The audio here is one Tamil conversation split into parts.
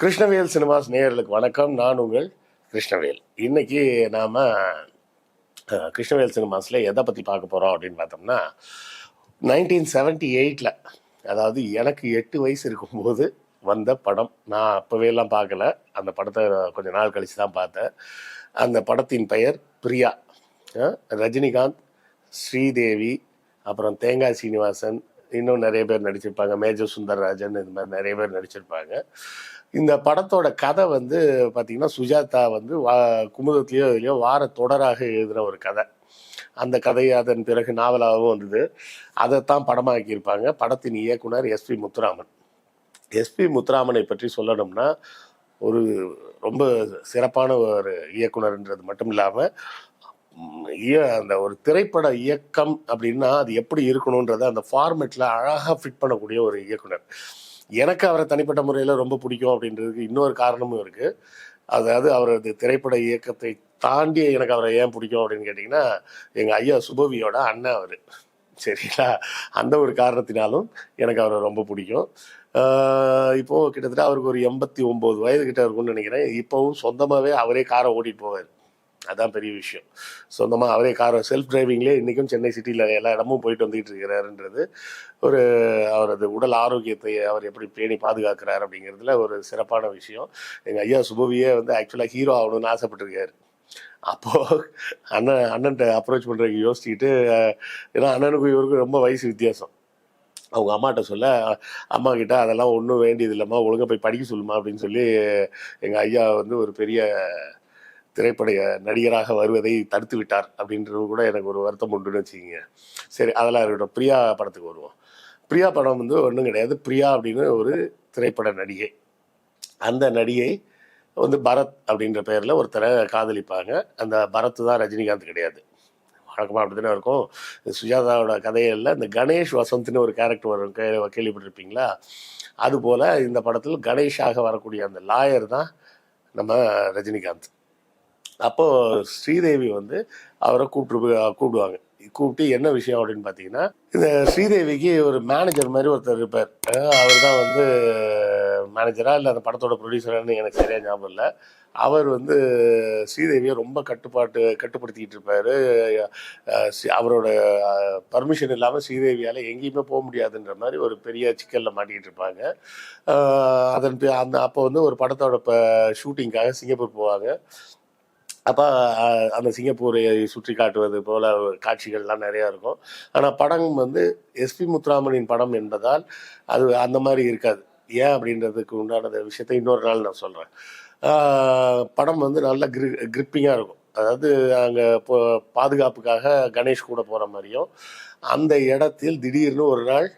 கிருஷ்ணவேல் சினிமாஸ் நேயர்களுக்கு வணக்கம். நான் உங்கள் கிருஷ்ணவேல். இன்னைக்கு நாம கிருஷ்ணவேல் சினிமாஸில் எதை பற்றி பார்க்க போகிறோம் அப்படின்னு பார்த்தோம்னா நைன்டீன் செவன்டி எயிட்டில் அதாவது எனக்கு எட்டு வயசு இருக்கும்போது வந்த படம். நான் அப்போவே எல்லாம் பார்க்கல. அந்த படத்தை கொஞ்ச நாள் கழித்து தான் பார்த்தேன். அந்த படத்தின் பெயர் பிரியா. ரஜினிகாந்த் ஸ்ரீதேவி அப்புறம் தேங்காய் சீனிவாசன் இன்னும் நிறைய பேர் நடிச்சிருப்பாங்க. மேஜர் சுந்தரராஜன் இது மாதிரி நிறைய பேர் நடிச்சிருப்பாங்க. இந்த படத்தோட கதை வந்து பார்த்தீங்கன்னா சுஜாதா வந்து வா குமுதத்துலேயோ இதுலையோ வார தொடராக எழுதுகிற ஒரு கதை. அந்த கதை அதன் பிறகு நாவலாகவும் வந்தது. அதைத்தான் படமாக்கியிருப்பாங்க. படத்தின் இயக்குனர் எஸ்பி முத்துராமன். எஸ்பி முத்துராமனை பற்றி சொல்லணும்னா ஒரு ரொம்ப சிறப்பான ஒரு இயக்குனர்ன்றது மட்டும் இல்லாமல் அந்த ஒரு திரைப்பட இயக்கம் அப்படின்னா அது எப்படி இருக்கணுன்றத அந்த ஃபார்மேட்டில் அழகாக ஃபிட் பண்ணக்கூடிய ஒரு இயக்குனர். எனக்கு அவரை தனிப்பட்ட முறையில் ரொம்ப பிடிக்கும் அப்படின்றதுக்கு இன்னொரு காரணமும் இருக்குது அதாவது அவரது திரைப்பட இயக்கத்தை தாண்டி எனக்கு அவரை ஏன் பிடிக்கும் அப்படின்னு கேட்டிங்கன்னா எங்கள் ஐயா சுபவியோட அண்ணன் அவர். சரிங்களா? அந்த ஒரு காரணத்தினாலும் எனக்கு அவரை ரொம்ப பிடிக்கும். இப்போது இப்போ கிட்டத்தட்ட அவருக்கு ஒரு எண்பத்தி ஒம்பது வயது கிட்ட இருக்கும்னு நினைக்கிறேன். இப்போவும் சொந்தமாகவே அவரே காரை ஓட்டிட்டு போவார். அதான் பெரிய விஷயம். சொந்தமாக அவரே கார் செல்ஃப் டிரைவிங்லேயே இன்றைக்கும் சென்னை சிட்டியில் எல்லா இடமும் போயிட்டு வந்துகிட்டு இருக்கிறாருன்றது ஒரு அவரது உடல் ஆரோக்கியத்தை அவர் எப்படி பேணி பாதுகாக்கிறார் அப்படிங்கிறதுல ஒரு சிறப்பான விஷயம். எங்கள் ஐயா சுபவியே வந்து ஆக்சுவலாக ஹீரோ ஆகணும்னு ஆசைப்பட்டிருக்காரு. அப்போது அண்ணன் அண்ணன்ட்ட அப்ரோச் பண்ணுறதுக்கு யோசிச்சுக்கிட்டு ஏன்னா அண்ணனுக்கும் இவருக்கும் ரொம்ப வயசு வித்தியாசம். அவங்க அம்மாட்ட சொல்ல அம்மா கிட்ட அதெல்லாம் ஒன்றும் வேண்டியது இல்லைம்மா ஒழுங்காக போய் படிக்க சொல்லுமா அப்படின்னு சொல்லி எங்கள் ஐயா வந்து ஒரு பெரிய திரைப்பட நடிகராக வருவதை தடுத்து விட்டார் அப்படின்றது கூட எனக்கு ஒரு வருத்தம் உண்டுன்னு வச்சுக்கிங்க. சரி அதெல்லாம் இருக்கட்டும். பிரியா படத்துக்கு வருவோம். பிரியா படம் வந்து ஒன்றும் கிடையாது. பிரியா அப்படின்னு ஒரு திரைப்பட நடிகை. அந்த நடிகை வந்து பரத் அப்படின்ற பேரில் ஒருத்தரை காதலிப்பாங்க. அந்த பரத் தான் ரஜினிகாந்த் கிடையாது. வழக்கமாக அப்படி தானே இருக்கும். சுஜாதாவோட கதையில் இந்த கணேஷ் வசந்த்னு ஒரு கேரக்டர் வரும். கே கேள்விப்பட்டிருப்பீங்களா? அதுபோல் இந்த படத்தில் கணேஷாக வரக்கூடிய அந்த லாயர் தான் நம்ம ரஜினிகாந்த். அப்போது ஸ்ரீதேவி வந்து அவரை கூப்பிட்டு போய் கூப்பிடுவாங்க. கூப்பிட்டு என்ன விஷயம் அப்படின்னு பார்த்தீங்கன்னா இந்த ஸ்ரீதேவிக்கு ஒரு மேனேஜர் மாதிரி ஒருத்தர் இருப்பார். அவர் தான் வந்து மேனேஜரா இல்லை அந்த படத்தோட ப்ரொடியூசரான்னு எனக்கு சரியாக ஞாபகம் இல்லை. அவர் வந்து ஸ்ரீதேவியை ரொம்ப கட்டுப்பாட்டு கட்டுப்படுத்திக்கிட்டு இருப்பார். அவரோட பர்மிஷன் இல்லாமல் ஸ்ரீதேவியால் எங்கேயுமே போக முடியாதுன்ற மாதிரி ஒரு பெரிய சிக்கலில் மாட்டிக்கிட்டு இருப்பாங்க. அதன் அந்த அப்போ வந்து ஒரு படத்தோட இப்போ ஷூட்டிங்காக சிங்கப்பூர் போவாங்க. அப்போ அந்த சிங்கப்பூரை சுற்றி காட்டுவது போல காட்சிகள்லாம் நிறையா இருக்கும். ஆனால் படம் வந்து எஸ்பி முத்துராமனின் படம் என்பதால் அது அந்த மாதிரி இருக்காது. ஏன் அப்படின்றதுக்கு உண்டான விஷயத்தை இன்னொரு நாள் நான் சொல்கிறேன் படம் வந்து நல்ல கிரி கிரிப்பிங்காக இருக்கும். அதாவது அங்கே இப்போ பாதுகாப்புக்காக கணேஷ் கூட போகிற மாதிரியும் அந்த இடத்தில் திடீர்னு ஒரு நாள்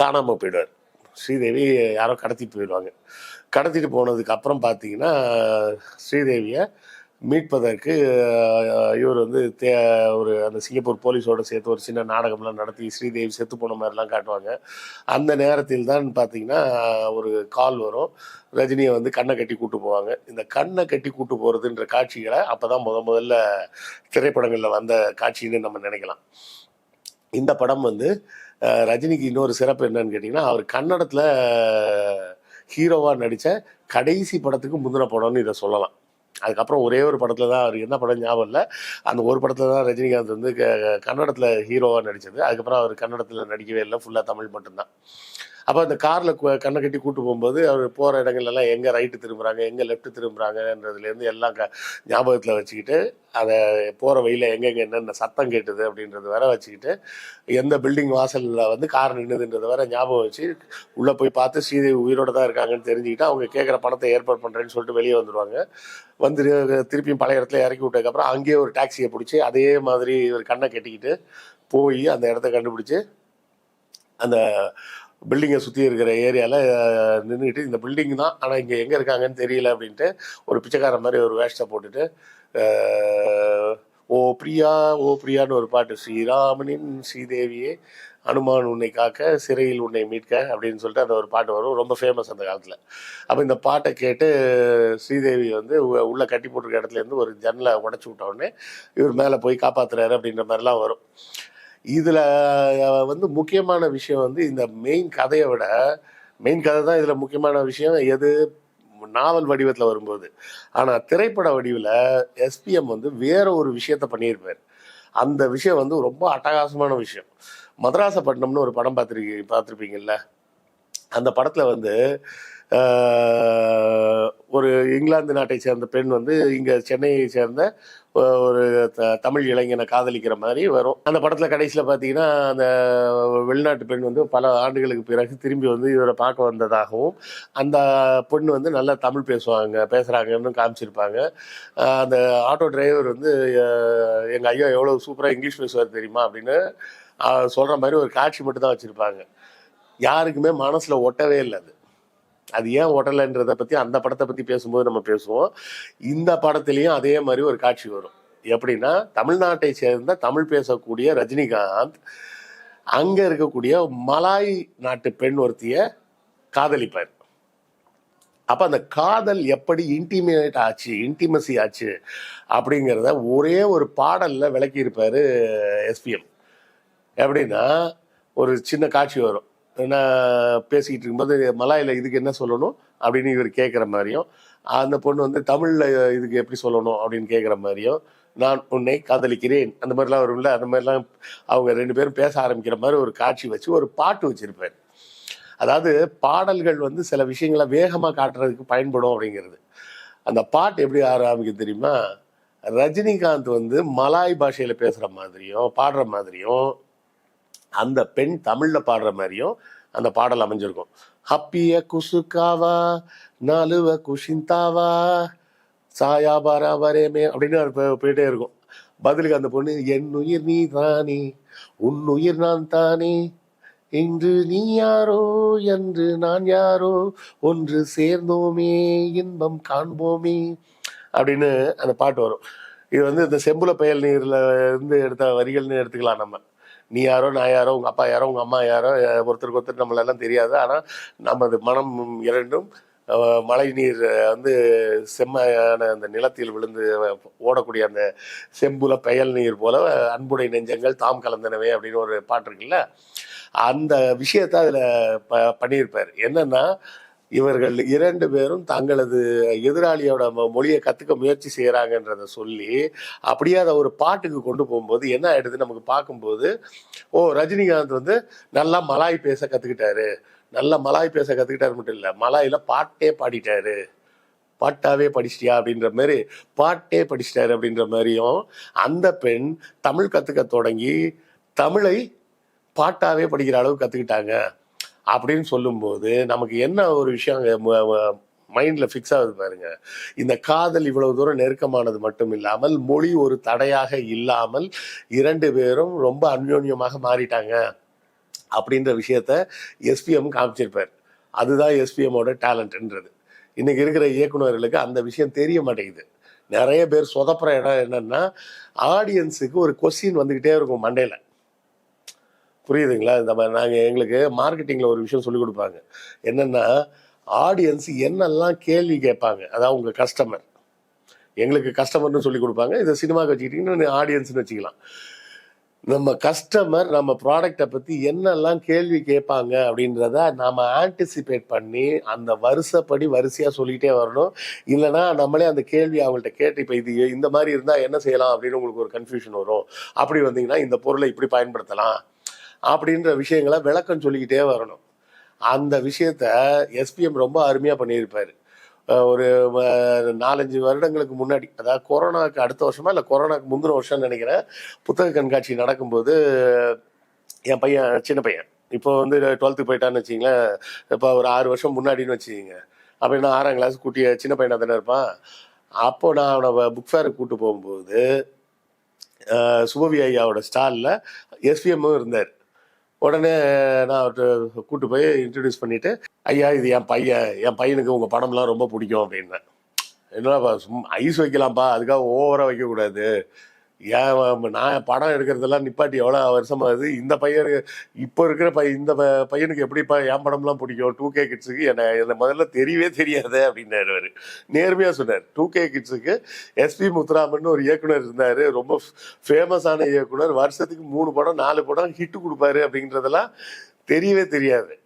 காணாமல் போயிடுவார். ஸ்ரீதேவி யாரோ கடத்திட்டு போயிடுவாங்க. கடத்திட்டு போனதுக்கு அப்புறம் பார்த்தீங்கன்னா ஸ்ரீதேவியை மீட்பதற்கு இவர் வந்து தே ஒரு அந்த சிங்கப்பூர் போலீஸோட சேர்த்து ஒரு சின்ன நாடகம்லாம் நடத்தி ஸ்ரீதேவி செத்து போன மாதிரிலாம் காட்டுவாங்க. அந்த நேரத்தில் தான் பார்த்தீங்கன்னா ஒரு கால் வரும். ரஜினியை வந்து கண்ணை கட்டி கூட்டு போவாங்க. இந்த கண்ணை கட்டி கூட்டு போகிறதுன்ற காட்சிகளை அப்போ தான் முத முதல்ல திரைப்படங்களில் வந்த காட்சின்னு நம்ம நினைக்கலாம். இந்த படம் வந்து ரஜினிக்கு இன்னொரு சிறப்பு என்னன்னு கேட்டிங்கன்னா அவர் கன்னடத்தில் ஹீரோவாக நடித்த கடைசி படத்துக்கு முந்தின படம்னு இதை சொல்லலாம். அதுக்கப்புறம் ஒரே ஒரு படத்தில் தான் அவர் என்ன படம் ஞாபகம் இல்லை. அந்த ஒரு படத்தில் தான் ரஜினிகாந்த் வந்து க கன்னடத்தில் ஹீரோவாக நடித்தது அதுக்கப்புறம் அவர் கன்னடத்தில் நடிக்கவே இல்லை. ஃபுல்லாக தமிழ் மட்டும்தான். அப்போ அந்த காரில் கண்ணை கட்டி கூட்டு போகும்போது அவர் போகிற இடங்கள்லாம் எங்கே ரைட்டு திரும்புகிறாங்க எங்கே லெஃப்ட்டு திரும்புகிறாங்கன்றதுலேருந்து எல்லாம் க ஞாபகத்தில் வச்சுக்கிட்டு அதை போகிற வழியில் எங்கெங்கே என்னென்ன சத்தம் கேட்டுது அப்படின்றது வர வச்சுக்கிட்டு எந்த பில்டிங் வாசலில் வந்து கார் நின்றுதுன்றது வர ஞாபகம் வச்சு உள்ளே போய் பார்த்து சீதை உயிரோடு தான் இருக்காங்கன்னு தெரிஞ்சுக்கிட்டு அவங்க கேட்குற பணத்தை ஏற்பாடு பண்ணுறேன்னு சொல்லிட்டு வெளியே வந்துடுவாங்க வந்து திருப்பியும் பழைய இடத்துல இறக்கி விட்டதுக்கப்புறம் அங்கேயே ஒரு டாக்ஸியை பிடிச்சி அதே மாதிரி ஒரு கண்ணை கட்டிக்கிட்டு போய் அந்த இடத்த கண்டுபிடிச்சி அந்த பில்டிங்கை சுற்றி இருக்கிற ஏரியாவில் நின்றுக்கிட்டு இந்த பில்டிங் தான் ஆனால் இங்கே எங்கே இருக்காங்கன்னு தெரியல அப்படின்ட்டு ஒரு பிச்சைக்கார மாதிரி ஒரு வேஷ்டை போட்டுட்டு ஓ பிரியா ஓ பிரியான்னு ஒரு பாட்டு ஸ்ரீராமனின் ஸ்ரீதேவியே அனுமான் உன்னை காக்க சிறையில் உன்னை மீட்க அப்படின்னு சொல்லிட்டு அந்த ஒரு பாட்டு வரும். ரொம்ப ஃபேமஸ் அந்த காலத்தில். அப்போ இந்த பாட்டை கேட்டு ஸ்ரீதேவி வந்து உள்ளே கட்டி போட்டிருக்க இடத்துல இருந்து ஒரு ஜன்னலை உடச்சி விட்ட உடனே இவர் மேலே போய் காப்பாத்துறாரு அப்படின்ற மாதிரிலாம் வரும். இதில் வந்து முக்கியமான விஷயம் வந்து இந்த மெயின் கதையை விட மெயின் கதை தான் இதில் முக்கியமான விஷயம். எது? நாவல் வடிவத்தில் வரும்போது. ஆனால் திரைப்பட வடிவில் எஸ்பிஎம் வந்து வேற ஒரு விஷயத்த பண்ணியிருப்பார். அந்த விஷயம் வந்து ரொம்ப அட்டகாசமான விஷயம். மதராசப்பட்டினம்னு ஒரு படம் பார்த்துருக்கீங்க பார்த்துருப்பீங்கல்ல? அந்த படத்தில் வந்து ஒரு இங்கிலாந்து நாட்டை சேர்ந்த பெண் வந்து இங்கே சென்னையை சேர்ந்த ஒரு த- தமிழ் இளைஞனை காதலிக்கிற மாதிரி வரும். அந்த படத்தில் கடைசியில் பார்த்தீங்கன்னா அந்த வெளிநாட்டு பெண் வந்து பல ஆண்டுகளுக்கு பிறகு திரும்பி வந்து இவரை பார்க்க வந்ததாகவும் அந்த பொண்ணு வந்து நல்லா தமிழ் பேசுவாங்க பேசுகிறாங்கன்னு காமிச்சிருப்பாங்க. அந்த ஆட்டோ டிரைவர் வந்து எங்கள் ஐயா எவ்வளோ சூப்பராக இங்கிலீஷ் பேசுவார் தெரியுமா? அப்படின்னு சொல்கிற சொல்ற மாதிரி ஒரு காட்சி மட்டும் தான் வச்சுருப்பாங்க. யாருக்குமே மனசில் ஒட்டவே இல்லை அது. அது ஏன் ஒட்டலைன்றதை பற்றி அந்த படத்தை பற்றி பேசும்போது நம்ம பேசுவோம். இந்த படத்துலேயும் அதே மாதிரி ஒரு காட்சி வரும். எப்படின்னா தமிழ்நாட்டை சேர்ந்த தமிழ் பேசக்கூடிய ரஜினிகாந்த் அங்கே இருக்கக்கூடிய மலாய் நாட்டு பெண் ஒருத்திய காதலிப்பார். அப்போ அந்த காதல் எப்படி இன்டிமேட் ஆச்சு இன்டிமசி ஆச்சு அப்படிங்கிறத ஒரே ஒரு பாடலில் விளக்கியிருப்பார் எஸ்பிஎம் எப்படின்னா ஒரு சின்ன காட்சி வரும். நான் பேசிக்கிட்டு இருக்கும்போது மலாயில் இதுக்கு என்ன சொல்லணும்? அப்படின்னு இவர் கேட்குற மாதிரியும் அந்த பொண்ணு வந்து தமிழில் இதுக்கு எப்படி சொல்லணும்? அப்படின்னு கேட்குற மாதிரியும் நான் உன்னை காதலிக்கிறேன். அந்த மாதிரிலாம் வரும்ல அந்த மாதிரிலாம் அவங்க ரெண்டு பேரும் பேச ஆரம்பிக்கிற மாதிரி ஒரு காட்சி வச்சு ஒரு பாட்டு வச்சிருப்பார். அதாவது பாடல்கள் வந்து சில விஷயங்களை வேகமாக காட்டுறதுக்கு பயன்படும் அப்படிங்கிறது. அந்த பாட்டு எப்படி ஆரம்பிக்கும் தெரியுமா? ரஜினிகாந்த் வந்து மலாய் பாஷையில் பேசுகிற மாதிரியும் பாடுற மாதிரியும் அந்த பெண் தமிழில் பாடுற மாதிரியும் அந்த பாடல் அமைஞ்சிருக்கும். ஹப்பிய குசுக்காவா நாலுவ குஷிந்தாவா சாயா பாரா வரேமே அப்படின்னு அது போயிட்டே இருக்கும். பதிலுக்கு அந்த பொண்ணு என் உயிர் நீ தானே உன் உயிர் நான் தானே இன்று நீ யாரோ என்று நான் யாரோ ஒன்று சேர்ந்தோமே இன்பம் காண்போமே அப்படின்னு அந்த பாட்டு வரும். இது வந்து இந்த செம்புல பயல் நீர்ல இருந்து எடுத்த வரிகள்னு எடுத்துக்கலாம் நம்ம. நீ யாரோ நான் யாரோ உங்கள் அப்பா யாரோ உங்கள் அம்மா யாரோ ஒருத்தருக்கு ஒருத்தர் நம்மளெல்லாம் தெரியாது. ஆனால் நமது மனம் இரண்டும் மழை நீர் வந்து செம்மையான அந்த நிலத்தில் விழுந்து ஓடக்கூடிய அந்த செம்புல பெயல் நீர் போல அன்புடை நெஞ்சங்கள் தாம் கலந்தனவே அப்படின்னு ஒரு பாட்டு இருக்குல்ல? அந்த விஷயத்த அதில் ப பண்ணியிருப்பார். என்னன்னா இவர்கள் இரண்டு பேரும் தங்களது எதிராளியோட மொழியை கற்றுக்க முயற்சி செய்கிறாங்கன்றத சொல்லி அப்படியே அதை ஒரு பாட்டுக்கு கொண்டு போகும்போது என்ன ஆகிடுது நமக்கு பார்க்கும்போது ஓ ரஜினிகாந்த் வந்து நல்லா மலாய் பேச கற்றுக்கிட்டாரு நல்லா மலாய் பேச கற்றுக்கிட்டாரு மட்டும் இல்லை மலாயில் பாட்டே பாடிட்டாரு. பாட்டாவே படிச்சிட்டியா அப்படின்ற மாதிரி பாட்டே படிச்சிட்டாரு அப்படின்ற மாதிரியும் அந்த பெண் தமிழ் கற்றுக்க தொடங்கி தமிழை பாட்டாவே படிக்கிற அளவுக்கு கற்றுக்கிட்டாங்க அப்படின்னு சொல்லும்போது நமக்கு என்ன ஒரு விஷயம் மைண்டில் ஃபிக்ஸ் ஆகுது பாருங்க. இந்த காதல் இவ்வளவு தூரம் நெருக்கமானது மட்டும் இல்லாமல் மொழி ஒரு தடையாக இல்லாமல் இரண்டு பேரும் ரொம்ப அந்யோன்யமாக மாறிட்டாங்க அப்படின்ற விஷயத்த எஸ்பிஎம் காமிச்சிருப்பார். அதுதான் எஸ்பிஎம்மோட டேலண்ட்ன்றது இன்னைக்கு இருக்கிற இயக்குனர்களுக்கு அந்த விஷயம் தெரிய மாட்டேங்குது. நிறைய பேர் சொதப்புற இடம் என்னன்னா ஆடியன்ஸுக்கு ஒரு கொஸ்டின் வந்துக்கிட்டே இருக்கும் மண்டையில். புரியுதுங்களா? இந்த மாதிரி நாங்கள் எங்களுக்கு மார்க்கெட்டிங்கில் ஒரு விஷயம் சொல்லிக் கொடுப்பாங்க. என்னென்னா ஆடியன்ஸ் என்னெல்லாம் கேள்வி கேட்பாங்க. அதாவது உங்கள் கஸ்டமர் எங்களுக்கு கஸ்டமர்னு சொல்லி கொடுப்பாங்க. இதை சினிமாவுக்கு வச்சுக்கிட்டிங்கன்னா ஆடியன்ஸ்னு வச்சுக்கலாம். நம்ம கஸ்டமர் நம்ம ப்ராடக்டை பற்றி என்னெல்லாம் கேள்வி கேட்பாங்க அப்படின்றத நாம் ஆன்டிசிபேட் பண்ணி அந்த வருஷப்படி வரிசையாக சொல்லிகிட்டே வரணும். இல்லைன்னா நம்மளே அந்த கேள்வி அவங்கள்ட்ட கேட்டு இப்போ இது இந்த மாதிரி இருந்தால் என்ன செய்யலாம் அப்படின்னு உங்களுக்கு ஒரு கன்ஃபியூஷன் வரும். அப்படி வந்தீங்கன்னா இந்த பொருளை இப்படி பயன்படுத்தலாம். அப்படின்ற விஷயங்களை விளக்கம் சொல்லிக்கிட்டே வரணும். அந்த விஷயத்த எஸ்பிஎம் ரொம்ப அருமையாக பண்ணியிருப்பார். ஒரு நாலஞ்சு வருடங்களுக்கு முன்னாடி அதாவது கொரோனாவுக்கு அடுத்த வருஷமா இல்லை கொரோனாக்கு முந்தின வருஷம்னு நினைக்கிறேன் புத்தக கண்காட்சி நடக்கும்போது என் பையன் சின்ன பையன் இப்போ வந்து டுவெல்த்துக்கு போயிட்டான்னு வச்சிங்களேன் இப்போ ஒரு ஆறு வருஷம் முன்னாடின்னு வச்சுக்கிங்க. அப்போ நான் ஆறாம் கிளாஸ் கூட்டிய சின்ன பையனாக தானே இருப்பான்? அப்போ நான் அவனை புக் ஃபேருக்கு கூட்டு போகும்போது சுபவி ஐயாவோட ஸ்டாலில் எஸ்பிஎம்மும் இருந்தார். உடனே நான் அவர்கிட்ட கூட்டு போய் இன்ட்ரடியூஸ் பண்ணிட்டு ஐயா இது என் பையன் என் பையனுக்கு உங்கள் படம்லாம் ரொம்ப பிடிக்கும் அப்படின்னேன். என்னப்பா சும்மா ஐஸ் வைக்கலாம்ப்பா அதுக்காக ஓவராக வைக்கக்கூடாது. ஏன் நான் படம் எடுக்கிறதெல்லாம் நிப்பாட்டி எவ்வளோ வருஷமாகுது இந்த பையன் இப்போ இருக்கிற பையன் இந்த ப- பையனுக்கு எப்படிப்பா என் படம்லாம் பிடிக்கும்? டூ கே கிட்ஸுக்கு என்னை என்ன முதல்ல தெரியவே தெரியாது அப்படின்னாரு அவர். நேர்மையாக சொன்னார். டூ கே கிட்ஸுக்கு எஸ்பி முத்துராமன் ஒரு இயக்குனர் இருந்தார். ரொம்ப ஃபேமஸான இயக்குனர். வருஷத்துக்கு மூணு படம் நாலு படம் ஹிட்டு கொடுப்பாரு அப்படின்றதெல்லாம் தெரியவே தெரியாது.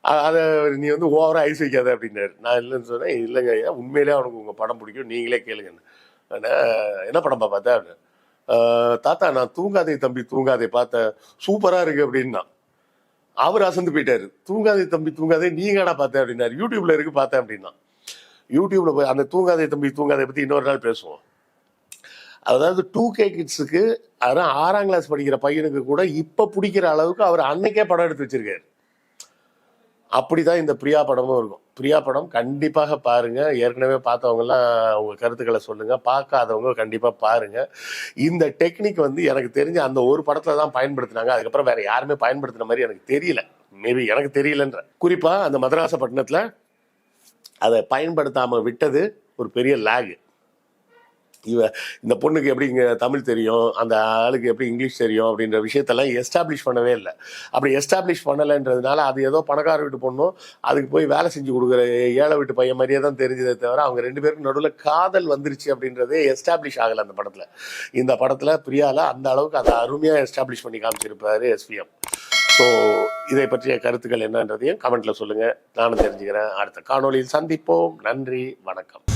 அதை நீ வந்து ஓவராக ஐஸ் வைக்காத அப்படின்னாரு. நான் இல்லைன்னு சொன்னேன் இல்லைங்க ஐயா உண்மையிலே அவனுக்கு உங்கள் படம் பிடிக்கும். நீங்களே கேளுங்கன்னு. நான் என்ன படம் பார்த்தா அப்படின்னு. தாத்தா நான் தூங்காதே தம்பி தூங்காதே பார்த்தேன் சூப்பராக இருக்கு அப்படின்னா அவர் அசந்து போயிட்டாரு. தூங்காதே தம்பி தூங்காதே நீங்கடா பார்த்தேன் அப்படின்னாரு. யூடியூப்ல இருக்கு பார்த்தேன் அப்படின்னா யூடியூப்ல போய் அந்த தூங்காதே தம்பி தூங்காதே பற்றி இன்னொரு நாள் பேசுவோம். அதாவது டூ கே கிட்ஸுக்கு அதான் ஆறாம் கிளாஸ் படிக்கிற பையனுக்கு கூட இப்போ பிடிக்கிற அளவுக்கு அவர் அன்னைக்கே படம் எடுத்து வச்சிருக்காரு. அப்படிதான் இந்த பிரியா படமும் இருக்கும். பிரியா படம் கண்டிப்பாக பாருங்க. ஏற்கனவே பார்த்தவங்கலாம் உங்க கருத்துக்களை சொல்லுங்க. பார்க்காதவங்க கண்டிப்பா பாருங்க. இந்த டெக்னிக் வந்து எனக்கு தெரிஞ்ச அந்த ஒரு படத்துல தான் பயன்படுத்தினாங்க. அதுக்கப்புறம் வேற யாருமே பயன்படுத்தின மாதிரி எனக்கு தெரியல. மேபி எனக்கு தெரியலன்ற. குறிப்பா அந்த மதராசப்பட்டினத்துல அதை பயன்படுத்தாம விட்டது ஒரு பெரிய லேகு இவ இந்த பொண்ணுக்கு எப்படி இங்கே தமிழ் தெரியும்? அந்த ஆளுக்கு எப்படி இங்கிலீஷ் தெரியும்? அப்படின்ற விஷயத்தெல்லாம் எஸ்டாப்ளிஷ் பண்ணவே இல்லை. அப்படி எஸ்டாப்ளிஷ் பண்ணலைன்றதுனால அது ஏதோ பணக்கார வீட்டு பொண்ணும் அதுக்கு போய் வேலை செஞ்சு கொடுக்குற ஏழை வீட்டு பையன் மாதிரியே தான் தெரிஞ்சதே தவிர அவங்க ரெண்டு பேருக்கும் நடுவில் காதல் வந்துருச்சு அப்படின்றதே எஸ்டாப்ளிஷ் ஆகலை அந்த படத்தில். இந்த படத்தில் பிரியாவில் அந்த அளவுக்கு அதை அருமையாக எஸ்டாப்ளிஷ் பண்ணி காமிச்சிருப்பாரு எஸ்பிஎம் ஸோ இதை பற்றிய கருத்துக்கள் என்னன்றதையும் கமெண்ட்ல சொல்லுங்க. நானும் தெரிஞ்சுக்கிறேன். அடுத்த காணொலியில் சந்திப்போம். நன்றி. வணக்கம்.